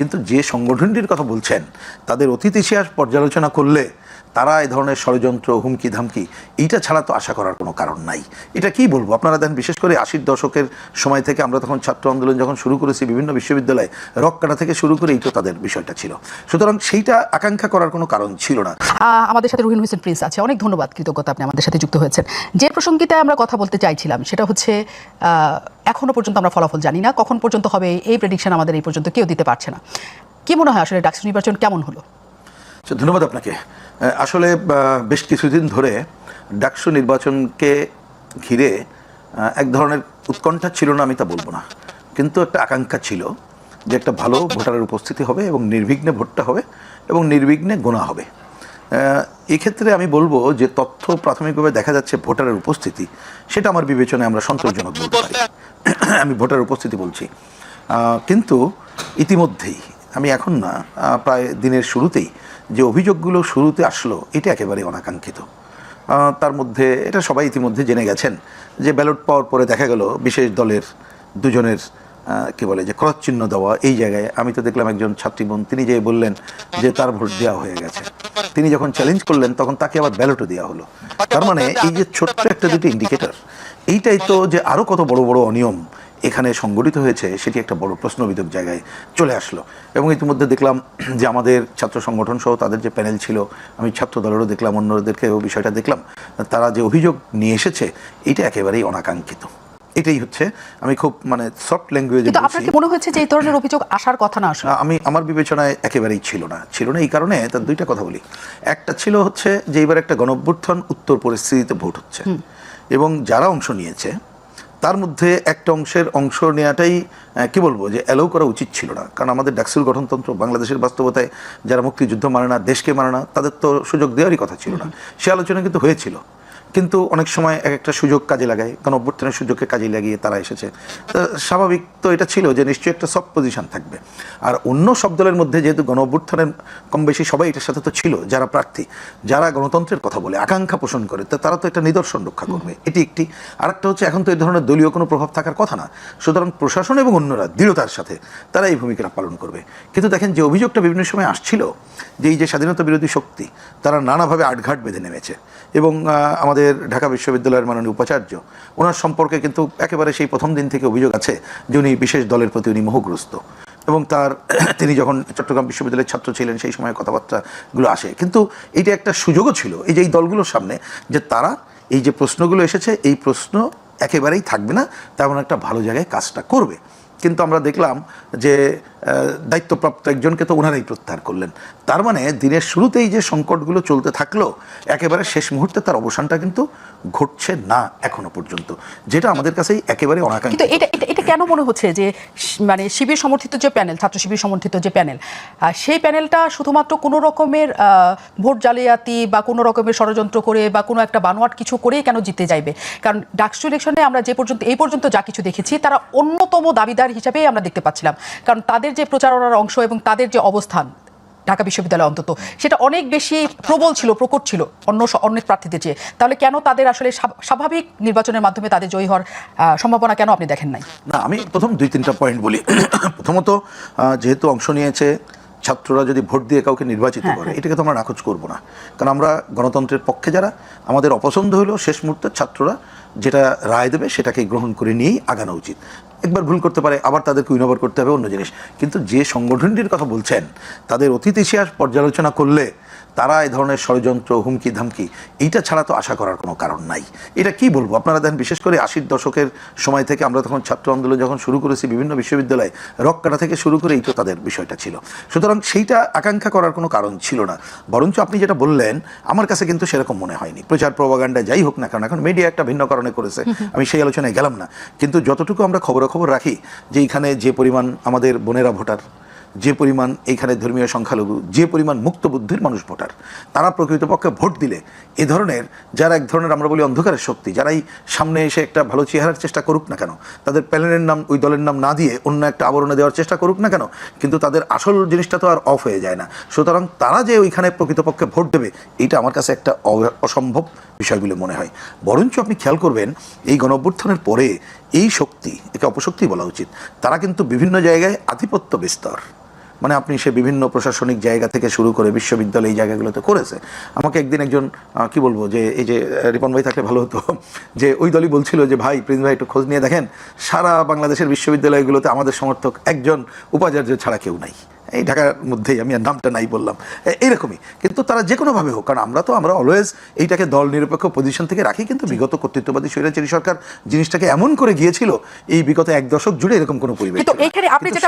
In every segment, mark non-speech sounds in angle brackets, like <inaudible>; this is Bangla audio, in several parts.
কিন্তু যে সংগঠনটির কথা বলছেন, তাদের অতীত ইতিহাস পর্যালোচনা করলে তারা এই ধরনের ষড়যন্ত্র, হুমকি, ধামকি, এইটা ছাড়া তো আশা করার কোনো কারণ নাই। এটা কি বলব? আপনারা দেন বিশেষ করে আশির দশকের সময় থেকে আমরা তখন ছাত্র আন্দোলন যখন শুরু করেছি, বিভিন্ন বিশ্ববিদ্যালয়ে রক কাটা থেকে শুরু করে এই তো তাদের বিষয়টা ছিল। সুতরাং সেইটা আকাঙ্ক্ষা করার কোনো কারণ ছিল না। আমাদের সাথে রুহিন হোসেন প্রিন্স আছে। অনেক ধন্যবাদ, কৃতজ্ঞতা আপনি আমাদের সাথে যুক্ত হয়েছেন। যে প্রসঙ্গিতে আমরা কথা বলতে চাইছিলাম, সেটা হচ্ছে আহ, এখনও পর্যন্ত আমরা ফলাফল জানি না। কখন পর্যন্ত হবে এই প্রেডিকশন আমাদের এই পর্যন্ত কেউ দিতে পারছে না। কি মনে হয় আসলে ডাকসু নির্বাচন কেমন হলো? আচ্ছা, ধন্যবাদ আপনাকে। আসলে বেশ কিছুদিন ধরে ডাকসু নির্বাচনকে ঘিরে এক ধরনের উৎকণ্ঠা ছিল না আমি তা বলব না। কিন্তু একটা আকাঙ্ক্ষা ছিল যে একটা ভালো ভোটারের উপস্থিতি হবে এবং নির্বিঘ্নে ভোটটা হবে এবং নির্বিঘ্নে গোনা হবে। এক্ষেত্রে আমি বলব যে তথ্য প্রাথমিকভাবে দেখা যাচ্ছে ভোটারের উপস্থিতি। সেটা আমার বিবেচনায় আমরা সন্তোষজনক বলতে পারি। <clears throat> আমি ভোটারের উপস্থিতি বলছি। কিন্তু ইতিমধ্যেই, আমি এখন না প্রায় দিনের শুরুতেই যে অভিযোগগুলো শুরুতে আসলো, এটা একেবারে অনাকাঙ্ক্ষিত। তার মধ্যে, এটা সবাই ইতিমধ্যে জেনে গেছেন যে ব্যালট পাওয়ার পরে দেখা গেল বিশেষ দলের দুজনের কি বলে যে ক্রস চিহ্ন দেওয়া, এই জায়গায় আমি তো দেখলাম একজন ছাত্রী বোন, তিনি যে বললেন যে তার ভোট দেওয়া হয়ে গেছে। তিনি যখন চ্যালেঞ্জ করলেন, তখন তাকে আবার ব্যালটও দেওয়া হলো। তার মানে এই যে ছোট্ট একটা দুটি ইন্ডিকেটর এইটাই তো যে আরও কত বড় বড় অনিয়ম এখানে সংগঠিত হয়েছে, সেটি একটা বড় প্রশ্নবিধক জায়গায় চলে আসলো। এবং ইতিমধ্যে দেখলাম যে আমাদের ছাত্র সংগঠন সহ তাদের যে প্যানেল ছিল, আমি ছাত্র দলেরও দেখলাম, অন্যদেরকেও বিষয়টা দেখলাম, তারা যে অভিযোগ নিয়ে এসেছে, এটা একেবারেই অনাকাঙ্ক্ষিত। এটাই হচ্ছে। আমি খুব মানে সফট ল্যাঙ্গুয়েজে কিন্তু আপনার কি মনে হয়েছে যে এই ধরনের অভিযোগ আসার কথা না আসলে? আমি আমার বিবেচনায় একেবারেই ছিল না। ছিল না এই কারণে তার দুইটা কথা বলি। একটা ছিল হচ্ছে যে এবার একটা গণঅভ্যুত্থান উত্তর পরিস্থিতিতে ভোট হচ্ছে। এবং যারা অংশ নিয়েছে তার মধ্যে একটা অংশের অংশ নেওয়াটাই কি বলব যে অ্যালাউ করা উচিত ছিল না। কারণ আমাদের ডাকসুর গঠনতন্ত্র বাংলাদেশের বাস্তবতায় যারা মুক্তিযুদ্ধ মানে না দেশকে মানে না তাদের তো সুযোগ দেওয়ারই কথা ছিল না। সে আলোচনা কিন্তু হয়েছিল। কিন্তু অনেক সময় এক একটা সুযোগ কাজে লাগায় কারণ অভ্যর্থনের সুযোগকে কাজে লাগিয়ে তারা এসেছে। তা স্বাভাবিক তো এটা ছিল যে নিশ্চয়ই একটা সব পজিশন থাকবে। আর অন্য সব দলের মধ্যে যেহেতু গণ অভ্যুত্থানের কম বেশি সবাই এটার সাথে তো ছিল যারা প্রার্থী যারা গণতন্ত্রের কথা বলে আকাঙ্ক্ষা পোষণ করে তা তারা তো একটা নিদর্শন রক্ষা করবে। এটি একটি। আরেকটা হচ্ছে এখন তো এই ধরনের দলীয় কোনো প্রভাব থাকার কথা না। সুতরাং প্রশাসন এবং অন্যরা দৃঢ়তার সাথে তারা এই ভূমিকাটা পালন করবে। কিন্তু দেখেন যে অভিযোগটা বিভিন্ন সময় আসছিল যে এই যে স্বাধীনতা বিরোধী শক্তি তারা নানাভাবে আটঘাট বেঁধে নেমেছে। এবং আহ, আমাদের ঢাকা বিশ্ববিদ্যালয়ের মাননীয় উপাচার্য, ওনার সম্পর্কে কিন্তু একেবারে সেই প্রথম দিন থেকে অভিযোগ আছে যে উনি বিশেষ দলের প্রতি উনি মোহগ্রস্ত। এবং তার <clears throat> তিনি যখন চট্টগ্রাম বিশ্ববিদ্যালয়ের ছাত্র ছিলেন, সেই সময় কথাবার্তাগুলো আসে। কিন্তু এটা একটা সুযোগও ছিল এই যে এই দলগুলোর সামনে যে তারা এই যে প্রশ্নগুলো এসেছে, এই প্রশ্ন একেবারেই থাকবে না, তেমন একটা ভালো জায়গায় কাজটা করবে। কিন্তু আমরা দেখলাম যে দায়িত্বপ্রাপ্ত একজনকে তো ওনারাই প্রত্যাহার করলেন। তার মানে দিনের শুরুতেই যে সংকটগুলো চলতে থাকল, একেবারে শেষ মুহূর্তে তার অবসানটা কিন্তু ঘটছে না এখনও পর্যন্ত। যেটা আমাদের কাছেই একেবারে অনাকাঙ্ক্ষিত। কেন মনে হচ্ছে যে মানে শিবির সমর্থিত যে প্যানেল, ছাত্র শিবির সমর্থিত যে প্যানেল সেই প্যানেলটা শুধুমাত্র কোনো রকমের ভোট জালিয়াতি বা কোনো রকমের ষড়যন্ত্র করে বা কোনো একটা বানোয়াট কিছু করেই কেন জিতে যাইবে? কারণ ডাকসু ইলেকশনে আমরা যে পর্যন্ত, এই পর্যন্ত যা কিছু দেখেছি, তারা অন্যতম দাবিদার হিসাবেই আমরা দেখতে পাচ্ছিলাম। কারণ তাদের যে প্রচারণার অংশ এবং তাদের যে অবস্থান ঢাকা বিশ্ববিদ্যালয় অন্তত। সেটা অনেক বেশি প্রবল ছিল প্রকট ছিল অন্য অনেক প্রার্থীদের চেয়ে। তাহলে কেন তাদের আসলে স্বাভাবিক নির্বাচনের মাধ্যমে তাদের জয়ী হওয়ার সম্ভাবনা কেন আপনি দেখেন নাই? না আমি প্রথম দুই তিনটা পয়েন্ট বলি। <coughs> প্রথমত যেহেতু অংশ নিয়েছে ছাত্ররা যদি ভোট দিয়ে কাউকে নির্বাচিত করে এটাকে তো আমরা নাকচ করব না। কারণ আমরা গণতন্ত্রের পক্ষে যারা আমাদের অপছন্দ হলেও শেষ মুহূর্তে ছাত্ররা যেটা রায় দেবে সেটাকে গ্রহণ করে নিয়েই আগানো উচিত। একবার ভুল করতে পারে, আবার তাদেরকে উইনওভার করতে হবে অন্য জিনিস। কিন্তু যে সংগঠনটির কথা বলছেন, তাদের অতীত ইতিহাস পর্যালোচনা করলে তারা এই ধরনের ষড়যন্ত্র হুমকি ধামকি এইটা ছাড়া তো আশা করার কোনো কারণ নাই। এটা কি বলব? আপনারা দেখেন বিশেষ করে আশির দশকের সময় থেকে আমরা তখন ছাত্র আন্দোলন যখন শুরু করেছি বিভিন্ন বিশ্ববিদ্যালয়ে রক কাটা থেকে শুরু করে এই তো তাদের বিষয়টা ছিল। সুতরাং সেইটা আকাঙ্ক্ষা করার কোনো কারণ ছিল না। বরঞ্চ আপনি যেটা বললেন আমার কাছে কিন্তু সেরকম মনে হয়নি। প্রচার প্রবাগান্ডা যাই হোক না কারণ এখন মিডিয়া একটা ভিন্ন কারণে করেছে। <laughs> আমি সেই আলোচনায় গেলাম না। কিন্তু যতটুকু আমরা খবরাখবর রাখি যে এইখানে যে পরিমাণ আমাদের বোনেরা ভোটার যে পরিমাণ এইখানে ধর্মীয় সংখ্যালঘু, যে পরিমাণ মুক্ত বুদ্ধির মানুষ ভোটার, তারা প্রকৃতপক্ষে ভোট দিলে এ ধরনের যারা এক ধরনের আমরা বলি অন্ধকারের শক্তি, যারাই সামনে এসে একটা ভালো চেহারার চেষ্টা করুক না কেন, তাদের প্যানেলের নাম, ওই দলের নাম না দিয়ে অন্য একটা আবরণে দেওয়ার চেষ্টা করুক না কেন, কিন্তু তাদের আসল জিনিসটা তো আর অফ হয়ে যায় না। সুতরাং তারা যে ওইখানে প্রকৃতপক্ষে ভোট দেবে এটা আমার কাছে একটা অসম্ভব বিষয় বলে মনে হয়। বরঞ্চ আপনি খেয়াল করবেন, এই গণঅভ্যুত্থানের পরে এই শক্তি, একে অপশক্তি বলা উচিত, তারা কিন্তু বিভিন্ন জায়গায় আধিপত্য বিস্তার। মানে আপনি সে বিভিন্ন প্রশাসনিক জায়গা থেকে শুরু করে বিশ্ববিদ্যালয় এই জায়গাগুলোতে করেছে। আমাকে একদিন একজন কি বলব, যে এই যে রিপন ভাই থাকলে ভালো হতো, যে ওই দলই বলছিল যে, ভাই, প্রিন্স ভাই, একটু খোঁজ নিয়ে দেখেন, সারা বাংলাদেশের বিশ্ববিদ্যালয়গুলোতে আমাদের সমর্থক একজন উপাচার্য ছাড়া কেউ নাই। এই ঢাকার মধ্যেই আমি আর নামটা নাই বললাম। এইরকমই। কিন্তু তারা যে কোনোভাবে হোক কারণ আমরা তো আমরা অলওয়েজ এইটাকে দল নিরপেক্ষ পজিশন থেকে রাখি কিন্তু বিগত কর্তৃত্ববাদী স্বৈরাচারী সরকার জিনিসটাকে এমন করে গিয়েছিল এই বিগত এক দশক জুড়ে এরকম কোনো পরিবেশ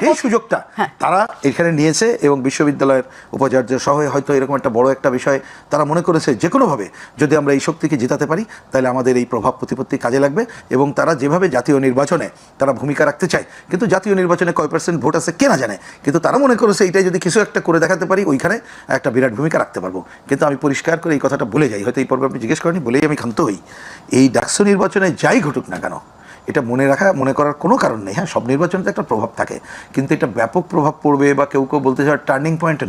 সেই সুযোগটা হ্যাঁ। তারা এখানে নিয়েছে এবং বিশ্ববিদ্যালয়ের উপাচার্য সহ হয়তো এরকম একটা বড় একটা বিষয় তারা মনে করেছে যে কোনোভাবে যদি আমরা এই শক্তিকে জেতাতে পারি তাহলে আমাদের এই প্রভাব প্রতিপত্তি কাজে লাগবে এবং তারা যেভাবে জাতীয় নির্বাচনে তারা ভূমিকা রাখতে চায় কিন্তু জাতীয় নির্বাচনে কয় পার্সেন্ট ভোট আছে কেনা জানে কিন্তু তারা মনে করেছে এইটাই যদি কিছু একটা করে দেখাতে পারি, ওইখানে একটা বিরাট ভূমিকা রাখতে পারব। কিন্তু আমি পরিষ্কার করে এই কথাটা বলে যাই। হয়তো এই পর্বে আপনি জিজ্ঞেস করেনি বলেই আমি ক্ষান্ত হই। এই ডাকসু নির্বাচনে যাই ঘটুক না কেন, এটা মনে রাখা, মনে করার কোনো কারণ নেই। হ্যাঁ সব নির্বাচনে একটা প্রভাব থাকে, কিন্তু এটা ব্যাপক প্রভাব পড়বে বা কেউ কেউ বলতে চায় টার্নিং পয়েন্ট